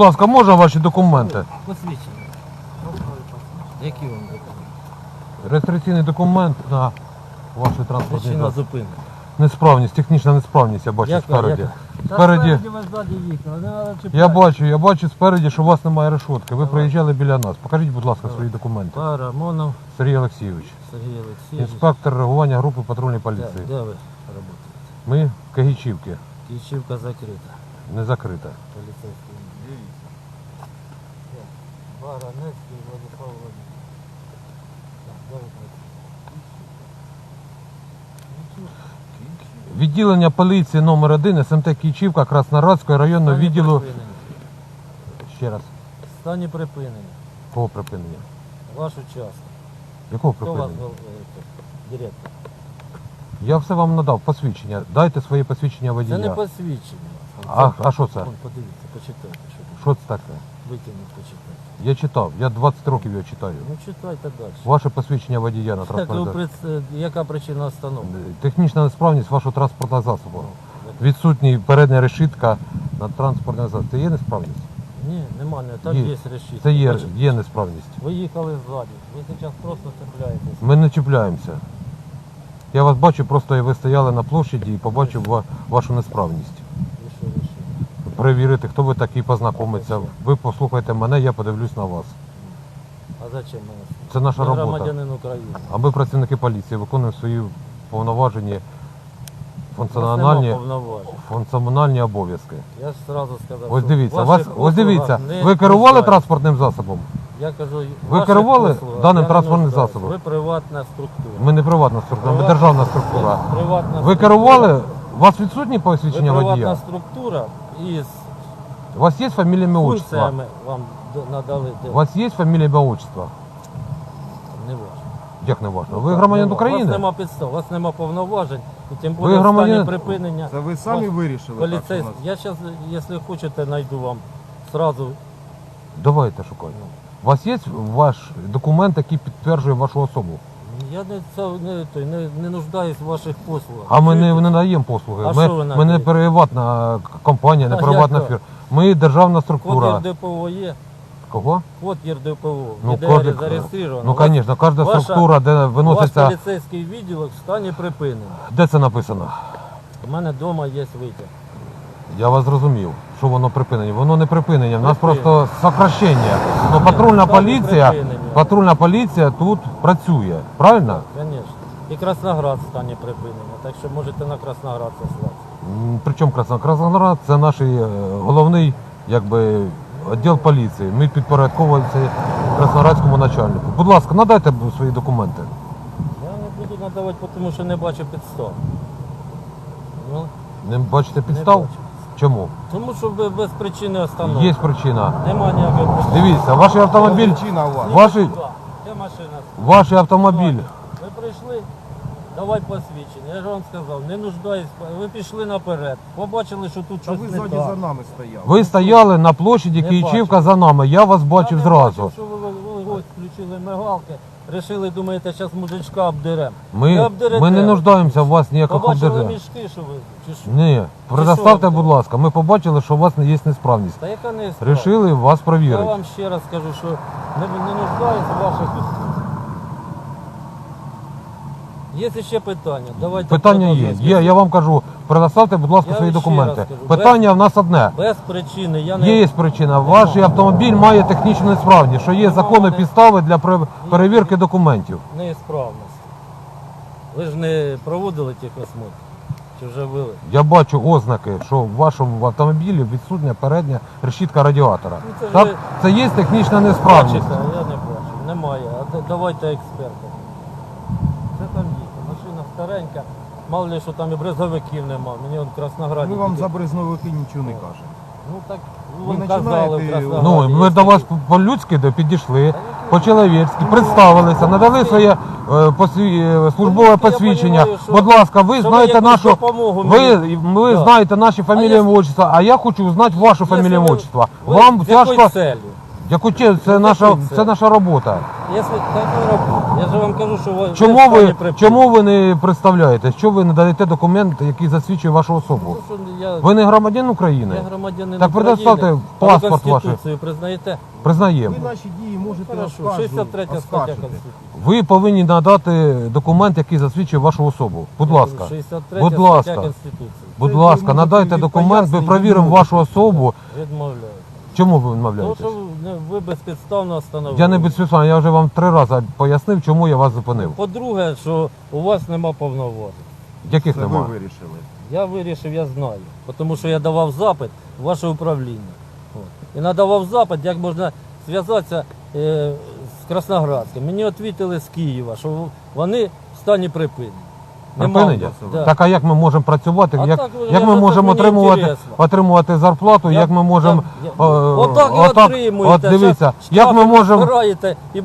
Будь ласка, можна ваші документи? Посвідчення. Які вам документи? Реєстраційний документ на ваші транспортні Причина засоби. зупинки. Несправність, технічна несправність, я бачу Яка? спереді. Яка? Спереді. спереді ззаді їхали, не треба чіпати. Я бачу, я бачу спереді, що у вас немає решетки. Ви приїжджали біля нас. Покажіть, будь ласка, свої документи. Парамонов Сергій Олексійович, Сергій Олексійович. інспектор реагування групи патрульної Де, поліції. де ви працюєте? Ми в Кагічівки, Київчівка закрита. не закрита. Поліцейський. Баранецький Владислав Владимирович. Відділення поліції номер 1 СМТ Київчівка Краснорадського районного Стані відділу. припинення. Ще раз, Стані припинення. кого припинення? Ваш учасник. Якого Хто вас припинення? е, це, директор? Я все вам надав посвідчення. Дайте своє посвідчення Це водія. не посвідчення. А, а що це? Вон, подивіться, почитайте, що тут. Що це таке? Витягніть, почитайте. Я читав, я 20 років його читаю. Ну читайте далі. Ваше посвідчення водія на Так, е, яка причина остановки? Технічна несправність вашого транспортного засобу. Відсутній передня решітка на транспортний засіб. Це є несправність? Ні, нема, не так Є. є решітка. Це є, є несправність. Ви їхали ззаді. Ви зараз просто цепляєтесь. Ми не чіпляємося. Я вас бачу, просто ви стояли на площаді і побачив ва- вашу несправність. Перевірити, хто ви такий, познайомиться. Ви послухайте мене, я подивлюсь на вас. А зачем мене? Це наша Я робота. громадянин України. А ми працівники поліції виконуємо свої повноважені функціональні, повноважень. функціональні обов'язки. Я ж одразу сказав, Ось що дивіться, вас, ось дивіться, не ви керували нуждаюсь. транспортним засобом? Я кажу, Ви ваших керували послугах даним я не транспортним нуждаюсь. засобом? Ви приватна структура. Ми не приватна структура, ми Приватна- державна структура. Приватна Ви структура. керували? У вас відсутні Ви посвідчення приватна водія? структура із У вас є фамілія ім'я отчество? функціями вам д- надали. де- У вас є фамілія ім'я отчество? Не важно. Як не важно? Ви громадянин Нема. У вас України? нема підстав, у вас нема повноважень, і тим Ви більше в стані громадянин- припинення. Це ви самі Ось вирішили? так, що у Поліцейський. нас? Я зараз, якщо хочете, знайду вам сразу. Давайте шукайте. У вас є ваш документ, який підтверджує вашу особу? Я не це не, той, не, не нуждаюсь в ваших послугах. А ми не, не надаємо послуги. А ми, що ви ми не надаєте? приватна компанія, не А приватна як фірма. Ми державна Код структура. ЄРДПО є, Кого? код ЄРДПО, Ну, ДР код- зареєстровано. Ну, звісно, кожна ваша- структура, де Ваш виноситься. поліцейський відділок в стані припинення. Де це написано? У мене вдома є витяг. Я вас зрозумів, що воно припинення. Воно не припинення, в нас Припинення. просто сокращення. Ну, патрульна стані поліція, припинення. Патрульна поліція тут працює, правильно? Звісно. І Красноград в стані припинення, так що можете на Красноград сослатися. М, Причому Краснодар Красноград це наш е, головний якби, відділ поліції. Ми підпорядковуємося красноградському начальнику. Будь ласка, надайте б свої документи. Я не буду надавати, тому що не бачу підстав. Ну, Не бачите не підстав? бачу. Чому? Тому що ви без причини остановки. Є причина. Нема ніякої причини. Дивіться, ваш автомобіль, Причина у вас. Туди. Де машина? ваш автомобіль. Ви прийшли, давай посвідчення. Я ж вам сказав, не нуждаюсь. Ви пішли наперед. Побачили, що тут Та щось ви не ззаді так. за нами стояли. Ви стояли на площаді Не Київчівка за нами. Я вас Я бачив не зразу. бачив, що ви, ви, ви ось включили мигалки. Рішили, думаєте, зараз мужичка обдерем. Не Ми, обдерете. ми не нуждаємося в вас ніяких Побачили мішки, що ви. Чи що? Ні, предоставте, будь ласка. Ми побачили, що у вас є несправність. Та яка не справа? Рішили вас Я провірити. вам ще раз скажу, що не, не нуждаюся в ваших Є ще питання. Давайте Питання є. продовжуємо. Є, я вам кажу, предоставте, будь ласка, Я свої вам ще документи. раз кажу, Питання в нас одне. Без причини. Я не Є причина. Ваш автомобіль має технічну несправність, що є законні підстави для пере- перевірки документів. неісправності. Ви ж не проводили техосмотр? Чи вже вели? Я бачу ознаки, що в вашому автомобілі відсутня передня решітка радіатора. Ну, це Так, ви- це є технічна несправність. Бачите, я не бачу. Немає. А да- давайте експерта. Це там дійсно. Машина старенька. Мало ли, що там і брезовиків нема. Мені он в Краснограді. Ми вам тільки- за брезновики нічого не кажемо. Ну так, Ви ви казали в починаєте- Краснограді. Ну, ми є до вас такі. по-людськи до- підійшли, по-чоловічськи, представилися, надали своє е, посві- е, службове я посвідчення. понімаю, що- Будь ласка, ви що ви знаєте якусь нашу. допомогу Ви, мені- ви Да. знаєте наші фамілії якщо- і отчества, а я хочу знати вашу фамілію і ви- Вам з якою тяжко. Яку це наша, це? це наша робота. Якщо така робота, я ж вам кажу, що ви Чому ви, чому ви не представляєте? Що ви не даєте документ, який засвідчує вашу особу? Ну, що я, Ви не громадян України? я громадянин Так України. предоставте А ви паспорт ваш. Конституцію признаєте? Признаємо. Ви наші дії можете Хорошо, оскаржувати, 63 стаття. Конституції. Ви повинні надати документ, який засвідчує вашу особу. Будь ласка. 63 Будь стаття ласка. Конституції. Будь ласка, надайте документ, ми пояснень перевіримо вашу особу. Відмовляю. Чому ви Тому відмовляєтесь? що ви, ви безпідставно встановили. Я не безпідставно, я вже вам три рази пояснив, чому я вас зупинив. По-друге, що у вас нема повноважень. Яких Це ви немає? вирішили. Я вирішив, я знаю. Тому що я давав запит в ваше управління. От. І надавав запит, як можна зв'язатися е, з Красноградським. Мені відповіли з Києва, що вони в стані припинення. Припинення? да. Так а як ми можемо працювати? А як так, як ми можемо отримувати, інтересно. отримувати зарплату? Я- як ми можемо. е, Отак і отримуєте. От дивіться, як ми можемо.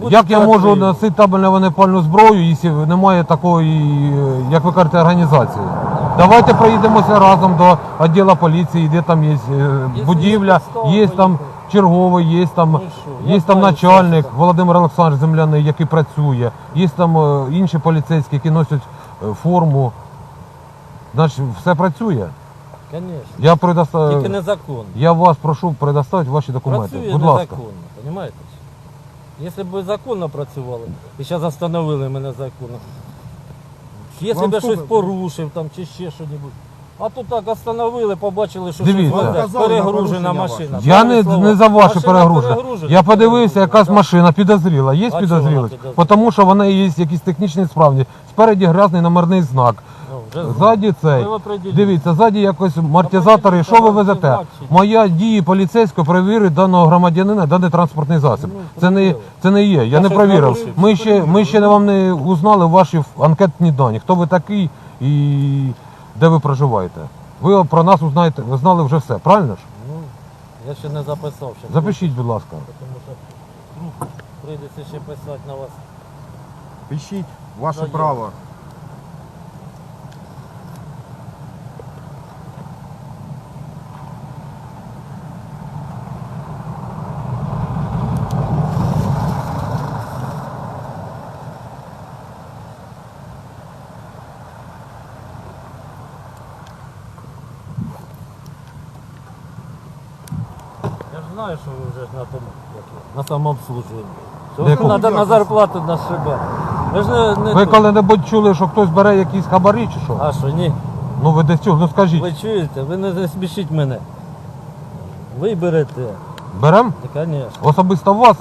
Як я можу носити табельно вогнепальну зброю, якщо немає такої, е, як ви кажете, організації? Давайте проїдемося разом до відділу поліції, де там є е, будівля, є там черговий, є там, Ну є там начальник. Володимир Олександрович Земляний, який працює, є там е, інші поліцейські, які носять е, форму. Значить, все працює. Конечно. Я Тільки незаконно. я вас прошу предоставити ваші документи. Працює Будь ласка. незаконно, розумієте? Якщо б ви законно працювали і зараз встановили мене законно. Якщо б я щось порушив там чи ще щось. А то так остановили, побачили, що Дивіться. веде, Вам казали на перегружена порушення машина. Я не, не за ваше Машина перегружена, Я подивився, якась машина підозріла. Є А чого підозрілість? підозріла? Тому що в неї є якісь технічні справні. Спереді грязний номерний знак. Ну, вже. Ззаді цей. Ви определіть. Дивіться, ззаді якось амортизатори. Що ви везете? Моя дії поліцейського перевірить даного громадянина, даний транспортний засіб. Ну, Це не, це не є. Я не щось перевірив. Ми ще, ми ще вам не узнали ваші анкетні дані. Хто ви такий і де ви проживаєте? Ви про нас узнаєте, ви знали вже все, правильно ж? Ну, я ще не записав. Ще Запишіть, будь ласка. Тому що ну, прийдеться ще писати на вас. Пишіть, ваше Заяву. право. Знаю, що ви вже ж на тому, як його, на самообслужуванні. Що На треба на зарплату нас шибати. Ви ж не, не Ви тут. коли-небудь чули, що хтось бере якісь хабарі чи що? А що, ні? Ну ви десь цього, ну скажіть. Ви чуєте? Ви не засмішіть мене. Ви берете. Берем? Та, звісно. Особисто вас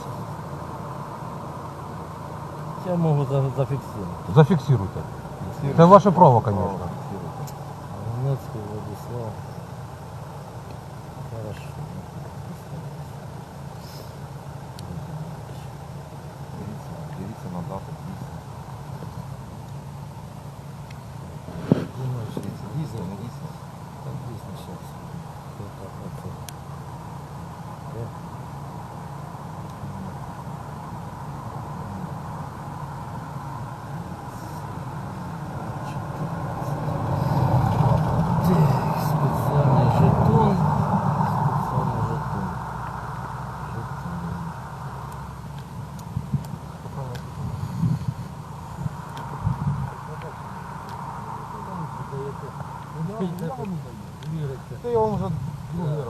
Я можу за- зафіксувати. зафіксируйте. Це ваше право, звісно. Владислав. Хорошо. Дивіться на дату. Думаю, що це Дійсно, не дійсно. так дійсно зараз. Так, так, так. Е. Так, Спеціальний жетон. Спеціальний жетон. Жетон. Це я вам вже другий раз.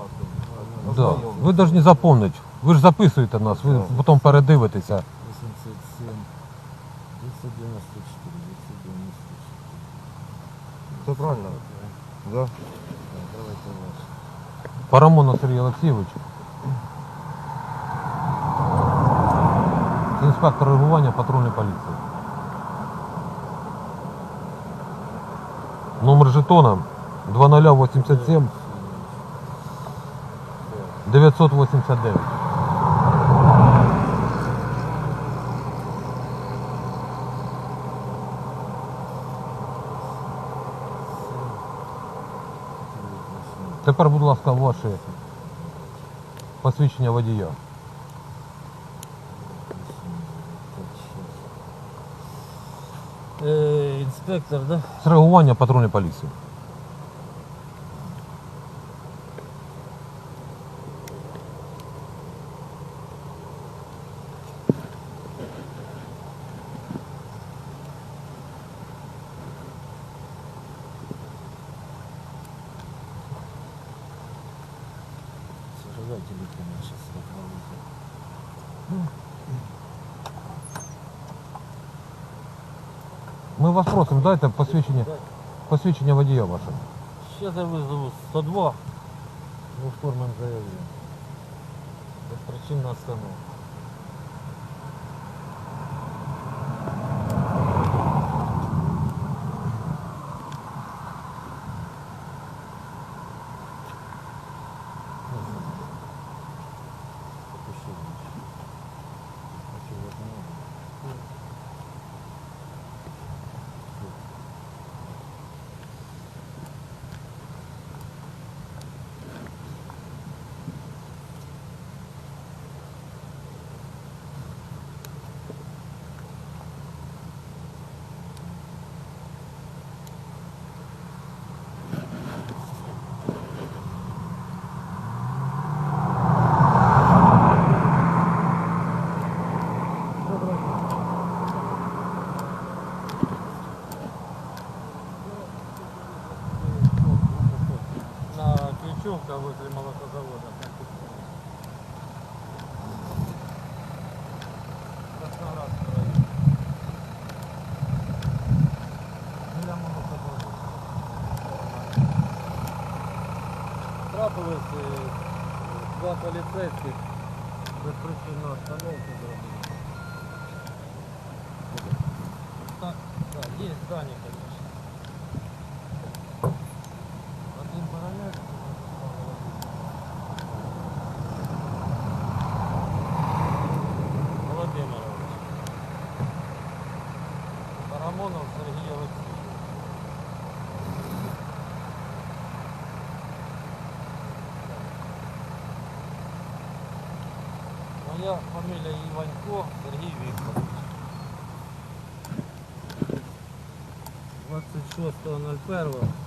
Да. Ви повинні запомнити. Ви ж записуєте нас, ви потім передивитеся. 87, 294, 294. Це правильно? Да. Так, давайте ваш. Парамонов Сергій Олексійович. Це інспектор реагування патрульної поліції. Номер жетона 2087 989. Тепер, будь ласка, ваші посвідчення водія. Е, інспектор, да? Реагування патрульної поліції. Давайте телефон сейчас. Ми вас просимо, дайте посвідчення, посвідчення водія ваше. Сейчас я вызову 102. Мы оформим заявление. Беспричинная остановка. Запиши Трапилось е, два поліцейських безпричинну остановку зробили. Так, так, є дані, Моя фамилия Іванько Сергій Вікторович. 26.01